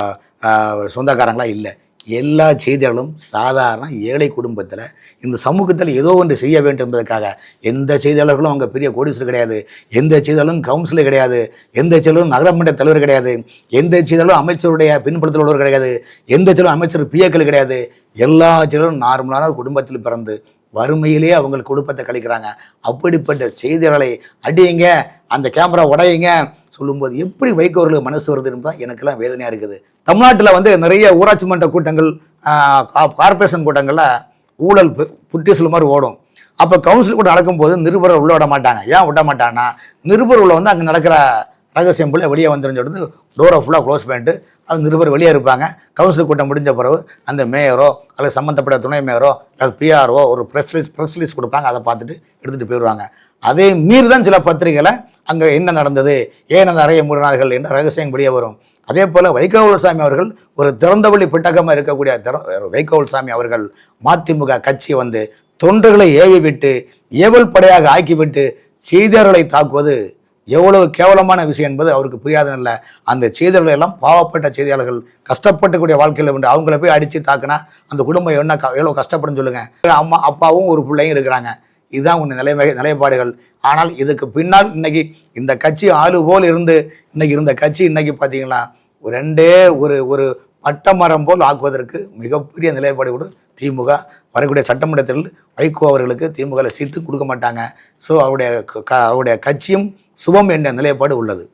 சொந்தக்காரங்களாம் இல்லை. எல்லா செய்தியாளரும் சாதாரண ஏழை குடும்பத்தில் இந்த சமூகத்தில் ஏதோ ஒன்று செய்ய வேண்டும் என்பதற்காக எந்த செய்தியாளர்களும் அவங்க பெரிய கோடீஸ்வரர் கிடையாது. எந்த செய்தியாளரும் கவுன்சிலர் கிடையாது. எந்த செய்தியாளரும் நகரமன்ற தலைவர் கிடையாது. எந்த செய்தியாளரும் அமைச்சருடைய பின்புலத்தில் உள்ளவர் கிடையாது. எந்த செய்தியாளரும் அமைச்சர் பிஏக்கள் கிடையாது. எல்லா செய்தியாளரும் நார்மலான குடும்பத்தில் பிறந்து வறுமையிலே அவங்களுக்கு குடும்பத்தை கழிக்கிறாங்க. அப்படிப்பட்ட செய்திகளை அடியுங்க அந்த கேமரா உடையுங்க. சொல்லும்போது எப்படி வைகோர்களுக்கு மனசு வருதுன்னு எனக்கெல்லாம் வேதனையாக இருக்குது. தமிழ்நாட்டில் வந்து நிறைய ஊராட்சி மன்ற கூட்டங்கள் கார்பரேஷன் கார்ப்பரேஷன் கூட்டங்களில் ஊழல் பு- புட்டிசல் மாதிரி ஓடும். அப்போ கவுன்சில் கூட நடக்கும்போது நிருபரை உள்ளே விட மாட்டாங்க. ஏன் விட மாட்டாங்கன்னா நிருபர் உள்ள வந்து அங்கே நடக்கிற ரகசியம் போல வெளியே வந்துருன்னு சொல்லிட்டு டோரை ஃபுல்லாக க்ளோஸ் பண்ணிட்டு அது நிருபர் வெளியே இருப்பாங்க. கவுன்சில் கூட்டம் முடிஞ்ச பிறகு அந்த மேயரோ அல்லது சம்மந்தப்பட்ட துணை மேயரோ அல்லது பிஆர்ஓ ஒரு ப்ரெஸ் ரிலீஸ் ப்ரெஸ் ரிலீஸ் கொடுப்பாங்க. அதை பார்த்துட்டு எடுத்துகிட்டு போயிடுவாங்க அதே மீறி தான் சில பத்திரிகைகளை அங்கே என்ன நடந்தது ஏன் அந்த அறையை மூடினார்கள் என்ற ரகசியம் வெளியே வரும். அதே போல் வைகோவல் சாமி அவர்கள் ஒரு திறந்தவெளி பிட்டகமாக இருக்கக்கூடிய திற- வைகோவல் சாமி அவர்கள் மதிமுக கட்சி வந்து தொண்டர்களை ஏவி விட்டு ஏவல் படையாக ஆக்கிவிட்டு செய்தியாளர்களை தாக்குவது எவ்வளவு கேவலமான விஷயம் என்பது அவருக்கு புரியாததில்ல அந்த செய்தியாளர்கள் எல்லாம் பாவப்பட்ட செய்தியாளர்கள் கஷ்டப்பட்டுக்கூடிய வாழ்க்கையில் வந்து அவங்கள போய் அடித்து தாக்குனா அந்த குடும்பம் என்ன க- எவ்வளவு கஷ்டப்படும் சொல்லுங்கள் அம்மா அப்பாவும் ஒரு பிள்ளையும் இருக்கிறாங்க. இதுதான் உன் நிலைமை நிலைப்பாடுகள். ஆனால் இதுக்கு பின்னால் இன்னைக்கு இந்த கட்சி ஆளு போல் இருந்து இன்னைக்கு இருந்த கட்சி இன்னைக்கு பார்த்தீங்களா ஒரு ரெண்டே ஒரு ஒரு பட்டமரம் போல் ஆக்குவதற்கு மிகப்பெரிய நிலைப்பாடு கூட. திமுக வரக்கூடிய சட்டமன்றத்தில் வைகோ அவர்களுக்கு திமுக சீட்டு கொடுக்க மாட்டாங்க. ஸோ அவருடைய க- க- அவருடைய கட்சியும் சுபம் என்ற நிலைப்பாடு உள்ளது.